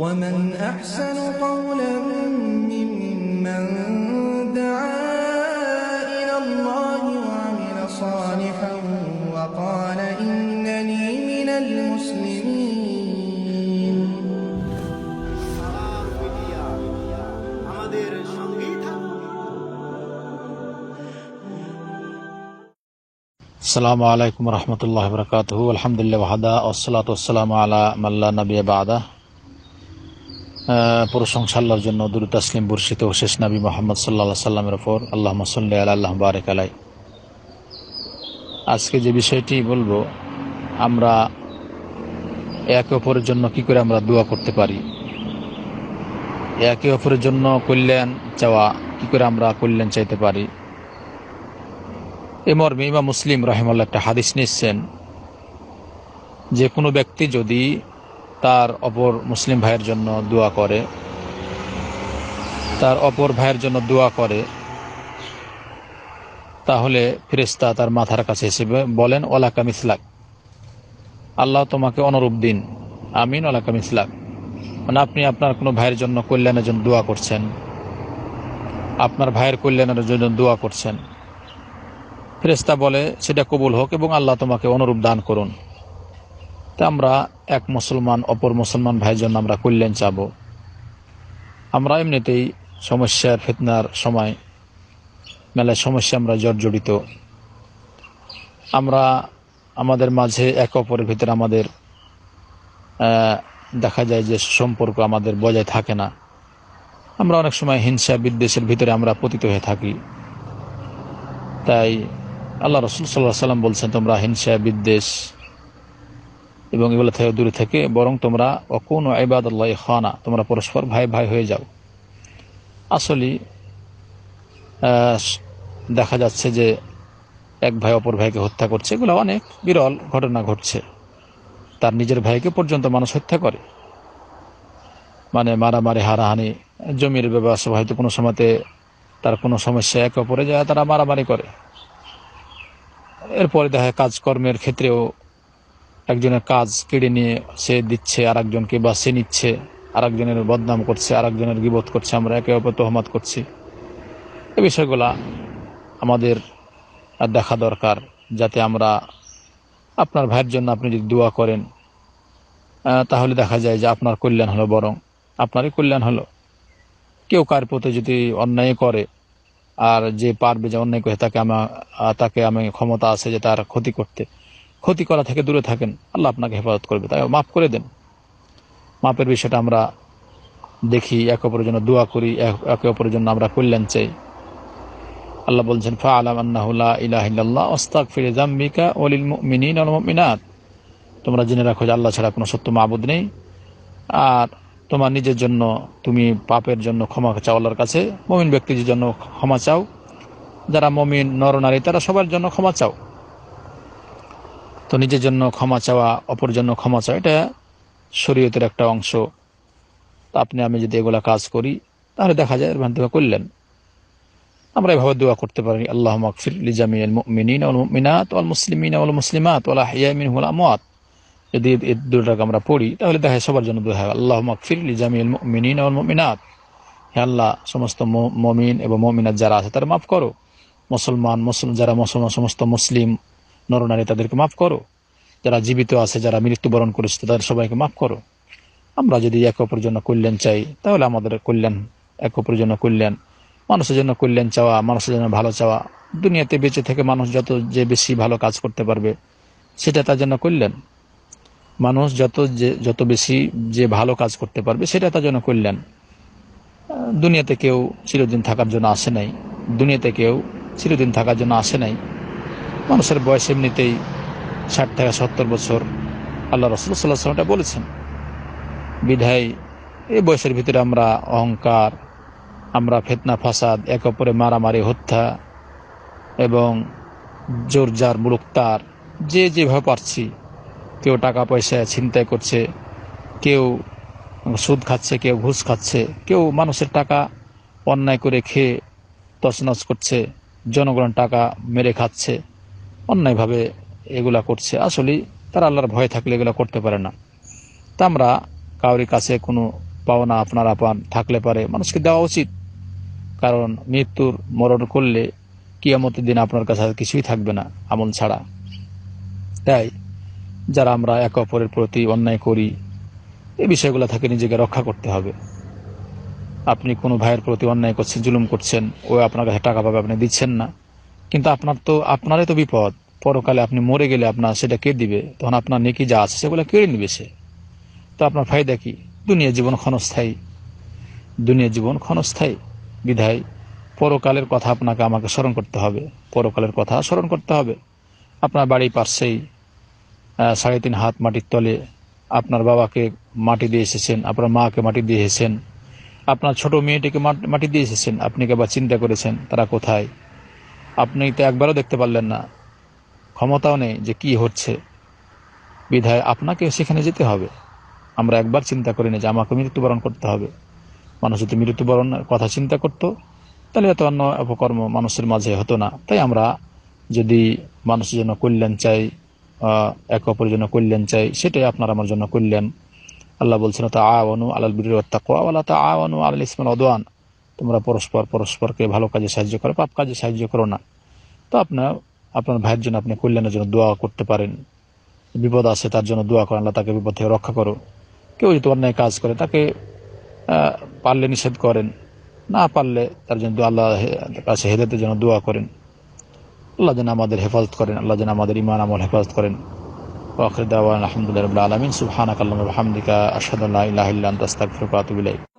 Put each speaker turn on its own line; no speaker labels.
ومن أحسن قولا ممن دعا إلى الله وعمل صالحا وقال إنني من المسلمين.
السلام عليكم ورحمة الله وبركاته الحمد لله وحده والصلاة والسلام على من لا نبي بعده প্রশংসা জন্য, দুরু তাসলিম, বর্ষিত ও শেষ নবী মোহাম্মদ সাল্লাহ সাল্লামের ওপর আল্লাহ সাল্লি আলা আল্লাহ বারেক আলাই আজকে যে বিষয়টি বলব, আমরা একে অপরের জন্য কি করে আমরা দোয়া করতে পারি? একে অপরের জন্য কল্যাণ চাওয়া কি করে আমরা কল্যাণ চাইতে পারি? এমর মর্মে ইমাম মুসলিম রহেমাল্লাহ একটা হাদিস নিচ্ছেন, যে কোনো ব্যক্তি যদি তার অপর মুসলিম ভাইয়ের জন্য দোয়া করে। তার অপর ভাইয়ের জন্য দোয়া করে। তাহলে ফেরেস্তা তার মাথার কাছে এসে বলেন ওলাকা মিসলাক। আল্লাহ তোমাকে অনুরূপ দিন। আমিন ওলাকা মিসলাক। মানে আপনি আপনার কোনো ভাইয়ের জন্য কল্যাণের জন্য দোয়া করছেন। আপনার ভাইয়ের কল্যাণের জন্য দোয়া করছেন। ফেরেস্তা বলে, সেটা কবুল হোক এবং আল্লাহ তোমাকে অনুরূপ দান করুন। তা আমরা এক মুসলমান, অপর মুসলমান ভাইয়ের জন্য আমরা কল্যাণ চাব। আমরা এমনিতেই সমস্যার ফেতনার সময়, মেলায় সমস্যা আমরা জর্জরিত। আমরা আমাদের মাঝে এক অপরের ভিতরে আমাদের দেখা যায় যে সম্পর্ক আমাদের বজায় থাকে না। আমরা অনেক সময় হিংসা, বিদ্বেষের ভিতরে আমরা পতিত হয়ে থাকি। তাই আল্লাহ রসুল সাল্লাহ সাল্লাম বলছেন, তোমরা হিংসা, বিদ্বেষ এবং এগুলো থেকে দূরে থেকে, বরং তোমরা, অকুন ও আইবাদ আল্লাহ খানা তোমরা পরস্পর ভাই ভাই হয়ে যাও। আসলে দেখা যাচ্ছে যে এক ভাই অপর ভাইকে হত্যা করছে। এগুলো অনেক বিরল ঘটনা ঘটছে। তার নিজের ভাইকে পর্যন্ত মানুষ হত্যা করে। মানে মারামারি, হারাহানি, জমির ব্যবসা হয়তো কোনো সময়তে তার কোনো সমস্যা একে অপরে যায় তারা মারামারি করে। এরপরে দেখা কাজকর্মের ক্ষেত্রেও একজনের কাজ কেড়ে নিয়ে সে দিচ্ছে আর একজনকে বা সে নিচ্ছে আর একজনের বদনাম করছে আর একজনের গিবোধ করছে, আমরা একে অপর তহমাত করছি। এ বিষয়গুলা আমাদের দেখা দরকার, যাতে আমরা আপনার ভাইয়ের জন্য আপনি যদি দোয়া করেন তাহলে দেখা যায় যে আপনার কল্যাণ হলো বরং, আপনারই কল্যাণ হলো। কেউ কার প্রতি যদি অন্যায় করে, আর যে পারবে যে অন্যায় করে তাকে আমা তাকে আমি ক্ষমতা আছে যে তার ক্ষতি করতে ক্ষতি করা থেকে দূরে থাকেন, আল্লাহ আপনাকে হেফাজত করবে। তাই মাফ করে দেন। মাপের বিষয়টা আমরা দেখি, একে অপরের জন্য দোয়া করি, এক- অপরের জন্য আমরা কল্যাণ চাই। আল্লাহ বলছেন ফা আলাম আন্নাহুল্লাহ ইলাহিল্লাহ ওস্তাক ফিরে জাম্বিকা ওলিল মুমিনিন ওয়াল মুমিনাত। তোমরা জেনে রাখো যে আল্লাহ ছাড়া কোনো সত্য মাবুদ নেই। আর তোমার নিজের জন্য, তুমি পাপের জন্য ক্ষমা চাও আল্লাহর কাছে, মমিন ব্যক্তির জন্য ক্ষমা চাও। যারা মমিন নরনারী তারা সবার জন্য ক্ষমা চাও। তো নিজের জন্য ক্ষমা চাওয়া অপর জন্য ক্ষমা চাওয়া, এটা শরীয়তের একটা অংশ। আপনি, আমি যদি এগুলা কাজ করি, তাহলে দেখা যায় এর মাধ্যমে করলেন। আমরা এভাবে দোয়া করতে পারি। আল্লাহ মকফির মুমিনাত ওয়াল মুসলিমিন ওয়াল মুসলিমাত ওয়াল আহইয়া মিনহুল আমওয়াত। যদি এই- দুটাকে আমরা পড়ি, তাহলে দেখা সবার জন্য দোয়া হয়। আল্লাহ মকফির লিজামিল মুমিনিন ওয়াল মুমিনাত। হে আল্লাহ, সমস্ত মমিন এবং মমিনাত যারা আছে, তারা মাফ করো। মুসলমান, মুসলিম, যারা মুসলমান, সমস্ত মুসলিম নরনারী তাদেরকে মাফ করো। যারা জীবিত আছে, যারা মৃত্যুবরণ করেছে, তাদের সবাইকে মাফ করো। আমরা যদি এক অপরের জন্য কল্যাণ চাই, তাহলে আমাদের কল্যাণ, এক অপরের জন্য কল্যাণ, মানুষের জন্য কল্যাণ চাওয়া, মানুষের জন্য ভালো চাওয়া। দুনিয়াতে বেঁচে থেকে মানুষ যত যে বেশি ভালো কাজ করতে পারবে, সেটা তার জন্য কল্যাণ। মানুষ যত যে, যত বেশি যে ভালো কাজ করতে পারবে, সেটা তার জন্য কল্যাণ। দুনিয়াতে কেউ চিরদিন থাকার জন্য আসে নাই। দুনিয়াতে কেউ চিরদিন থাকার জন্য আসে নাই। মানুষের বয়স এমনিতেই ষাট থেকে সত্তর বছর। আল্লাহ রসুল সাল্লাহ সাল্লামটা বলেছেন, বিধায় এই বয়সের ভিতরে আমরা অহংকার, আমরা ফেতনা, ফাসাদ, এক অপরে মারামারি, হত্যা এবং জোর জোরজার মুলুকতার, যে যেভাবে পারছি, কেউ টাকা পয়সা ছিনতাই করছে, কেউ সুদ খাচ্ছে, কেউ ঘুষ খাচ্ছে, কেউ মানুষের টাকা অন্যায় করে খেয়ে তছনছ করছে জনগণ টাকা মেরে খাচ্ছে অন্যায়ভাবে এগুলা করছে। আসলে তারা আল্লাহর ভয় থাকলে এগুলা করতে পারে না। তা আমরা কাউরি কাছে কোনো পাওনা আপনার আপান থাকলে পারে মানুষকে দেওয়া উচিত। কারণ মৃত্যুর মরণ করলে কিয়ামতের দিন আপনার কাছে কিছুই থাকবে না, আমল ছাড়া। তাই যারা আমরা একে অপরের প্রতি অন্যায় করি, এই বিষয়গুলো থেকে নিজেকে রক্ষা করতে হবে। আপনি কোনো ভাইয়ের প্রতি অন্যায় করছেন, জুলুম করছেন, ও আপনার কাছে টাকা পাবে, আপনি দিচ্ছেন না। কিন্তু আপনার তো, আপনারই তো বিপদ। পরকালে আপনি মরে গেলে আপনার সেটা কে দিবে? তখন আপনার নেকি যা আছে সেগুলো কেড়ে নিবে সে? তো আপনার ফায়দা কি? দুনিয়া জীবন ক্ষণস্থায়ী। দুনিয়া জীবন ক্ষণস্থায়ী। বিধায় পরকালের কথা আপনাকে আমাকে স্মরণ করতে হবে। পরকালের কথা স্মরণ করতে হবে। আপনার বাড়ির পাশেই সাড়ে তিন হাত মাটির তলে আপনার বাবাকে মাটি দিয়ে এসেছেন, আপনার মাকে মাটি দিয়ে এসেছেন, আপনার ছোট মেয়েটিকে মাট- দিয়ে এসেছেন, আপনি কি আবার চিন্তা করেছেন, তারা কোথায়? আপনি তো একবারও দেখতে পারলেন না। ক্ষমতাও নেই যে কি হচ্ছে। বিধায় আপনাকে সেখানে যেতে হবে। আমরা একবার চিন্তা করি না যে আমাকে মৃত্যুবরণ করতে হবে। মানুষ যদি মৃত্যুবরণের কথা চিন্তা করত, তাহলে এত অন্য অপকর্ম মানুষের মাঝে হতো না। তাই আমরা যদি মানুষের জন্য কল্যাণ চাই একে অপরের জন্য কল্যাণ চাই, সেটাই আপনার আমার জন্য কল্যাণ আল্লাহ বলছেন তা আওয়ানু আলাল বির তাকওয়া ওয়ালা তা আওয়ানু আলাল ইসমাল অদওয়ান তোমরা পরস্পর, পরস্পরকে ভালো কাজে সাহায্য করো, পাপ কাজে সাহায্য করো না। তো আপনার আপনার ভাইয়ের জন্য আপনি কল্যাণের জন্য দোয়া করতে পারেন। বিপদ আছে তার জন্য দোয়া করেন আল্লাহ তাকে বিপদ থেকে রক্ষা করো। কেউ যদি অন্যায় কাজ করে, তাকে পারলে নিষেধ করেন। না পারলে তার জন্য আল্লাহ কাছে হেদাতের জন্য দোয়া করেন। আল্লাহ যেন আমাদের হেফাজত করেন, আল্লাহ যেন আমাদের ইমান আমল হেফাজত করেন। ওয়াখির দাওয়ান আলহামদুলিল্লাহ আলামিন। সুবহানাকাল্লাহুম্মা ওয়া বিহামদিকা, আশহাদু আল্লা ইলাহা ইল্লা আনতা